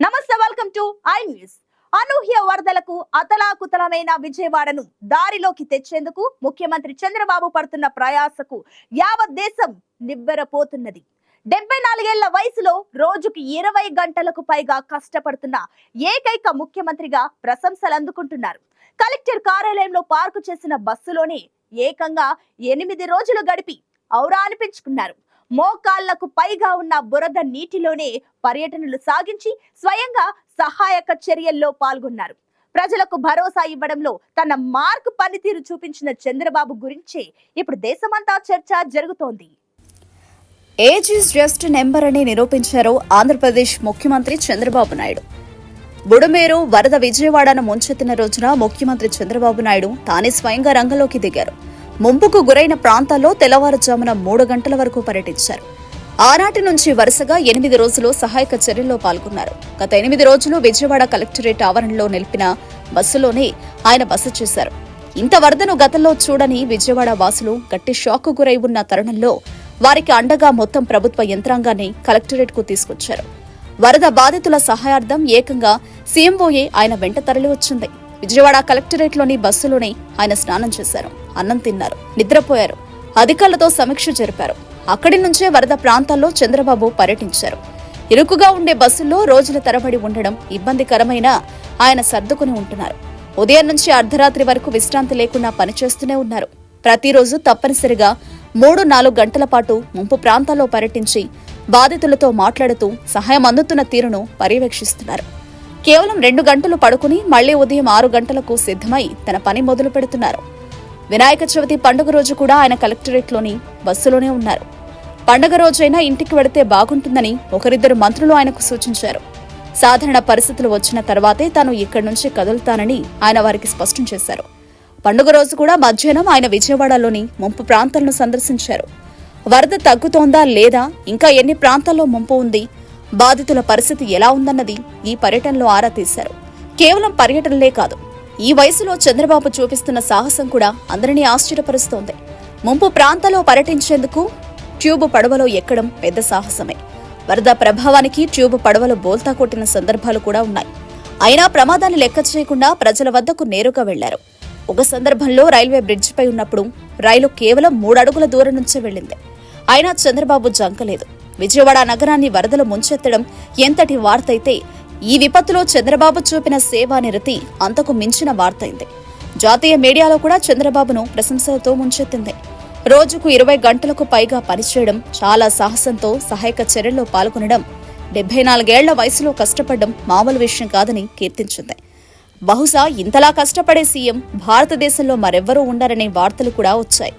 నమస్తే welcome to I news అనూహ్య వరదలకు అతలాకుతలమైన విజయవాడను దారిలోకి తెచ్చేందుకు ముఖ్యమంత్రి చంద్రబాబు పడుతున్న ప్రయాసకు యావత్ దేశం నివ్వెరపోతున్నది. డెబ్బై నాలుగేళ్ళ వయసులో రోజుకి ఇరవై గంటలకు పైగా కష్టపడుతున్న ఏకైక ముఖ్యమంత్రిగా ప్రశంసలు అందుకుంటున్నారు. కలెక్టర్ కార్యాలయంలో పార్కు చేసిన బస్సులోనే ఏకంగా ఎనిమిది రోజులు గడిపి ఔరా అనిపించుకున్నారు. మోకాళ్ళకు పైగా ఉన్న బురద నీటిలోనే పర్యటనలు సాగించి స్వయంగా సహాయక చర్యల్లో పాల్గొన్నారు. ప్రజలకు భరోసా ఇవ్వడంలో తన మార్క్ పనితీరు చూపించిన చంద్రబాబు గురించే ఇప్పుడు దేశమంతా చర్చ జరుగుతోంది. ఏజ్ ఈజ్ జస్ట్ నెంబర్ అని నిరూపించారు ఆంధ్రప్రదేశ్ ముఖ్యమంత్రి చంద్రబాబు నాయుడు. బుడమేరు వరద విజయవాడను ముంచెత్తిన రోజున ముఖ్యమంత్రి చంద్రబాబు నాయుడు తానే స్వయంగా రంగంలోకి దిగారు. ముంపుకు గురైన ప్రాంతాల్లో తెల్లవారుజామున మూడు గంటల వరకు పర్యటించారు. ఆనాటి నుంచి వరుసగా ఎనిమిది రోజులు సహాయక చర్యల్లో పాల్గొన్నారు. గత ఎనిమిది రోజులు విజయవాడ కలెక్టరేట్ ఆవరణలో నిలిపిన బస్సులోనే ఆయన బస చేశారు. ఇంత వరదను గతంలో చూడని విజయవాడ వాసులు గట్టి షాక్ గురై ఉన్న తరుణంలో వారికి అండగా మొత్తం ప్రభుత్వ యంత్రాంగాన్ని కలెక్టరేట్కు తీసుకొచ్చారు. వరద బాధితుల సహాయార్థం ఏకంగా సీఎంఓఏ ఆయన వెంట తరలివచ్చింది. విజయవాడ కలెక్టరేట్లోని బస్సులోనే ఆయన స్నానం చేశారు. అన్నం తిన్నారు. నిద్రపోయారు. అధికారులతో సమీక్ష జరిపారు. అక్కడి నుంచే వరద ప్రాంతాల్లో చంద్రబాబు పర్యటించారు. ఇరుకుగా ఉండే బస్సుల్లో రోజుల తరబడి ఉండడం ఇబ్బందికరమైన ఆయన సర్దుకుని ఉంటున్నారు. ఉదయం నుంచి అర్ధరాత్రి వరకు విశ్రాంతి లేకుండా పనిచేస్తూనే ఉన్నారు. ప్రతిరోజు తప్పనిసరిగా మూడు నాలుగు గంటల పాటు ముంపు ప్రాంతాల్లో పర్యటించి బాధితులతో మాట్లాడుతూ సహాయం అందుతున్న తీరును పర్యవేక్షిస్తున్నారు. కేవలం రెండు గంటలు పడుకుని మళ్ళీ ఉదయం ఆరు గంటలకు సిద్ధమై తన పని మొదలు పెడుతున్నారు వినాయక చవితి పండుగ రోజు కూడా ఆయన కలెక్టరేట్లోని బస్సులోనే ఉన్నారు. పండగ రోజైనా ఇంటికి వెడితే బాగుంటుందని ఒకరిద్దరు మంత్రులు ఆయనకు సూచించారు. సాధారణ పరిస్థితులు వచ్చిన తర్వాతే తాను ఇక్కడి నుంచి కదులుతానని ఆయన వారికి స్పష్టం చేశారు. పండుగ రోజు కూడా మధ్యాహ్నం ఆయన విజయవాడలోని ముంపు ప్రాంతాలను సందర్శించారు. వరద తగ్గుతోందా లేదా ఇంకా ఎన్ని ప్రాంతాల్లో ముంపు ఉంది బాధితుల పరిస్థితి ఎలా ఉందన్నది ఈ పర్యటనలో ఆరా తీశారు. కేవలం పర్యటనలే కాదు ఈ వయసులో చంద్రబాబు చూపిస్తున్న సాహసం కూడా అందరినీ ఆశ్చర్యపరుస్తోంది. ముంపు ప్రాంతాల్లో పర్యటించేందుకు ట్యూబ్ పడవలో ఎక్కడం పెద్ద సాహసమే. వరద ప్రభావానికి ట్యూబ్ పడవలు బోల్తా కొట్టిన సందర్భాలు కూడా ఉన్నాయి. అయినా ప్రమాదాన్ని లెక్క చేయకుండా ప్రజల వద్దకు నేరుగా వెళ్ళారు. ఒక సందర్భంలో రైల్వే బ్రిడ్జిపై ఉన్నప్పుడు రైలు కేవలం మూడడుగుల దూరం నుంచే వెళ్ళింది. అయినా చంద్రబాబు జంకలేదు. విజయవాడ నగరాన్ని వరదలు ముంచెత్తడం ఎంతటి వార్తయితే ఈ విపత్తులో చంద్రబాబు చూపిన సేవా నిరతి అంతకు మించిన వార్తయింది జాతీయ మీడియాలో కూడా చంద్రబాబును ప్రశంసలతో ముంచెత్తింది. రోజుకు ఇరవై గంటలకు పైగా పనిచేయడం చాలా సాహసంతో సహాయక చర్యల్లో పాల్గొనడం డెబ్బై నాలుగేళ్ళ వయసులో కష్టపడడం మామూలు విషయం కాదని కీర్తించింది. బహుశా ఇంతలా కష్టపడే సీఎం భారతదేశంలో మరెవ్వరూ ఉండరనే వార్తలు కూడా వచ్చాయి.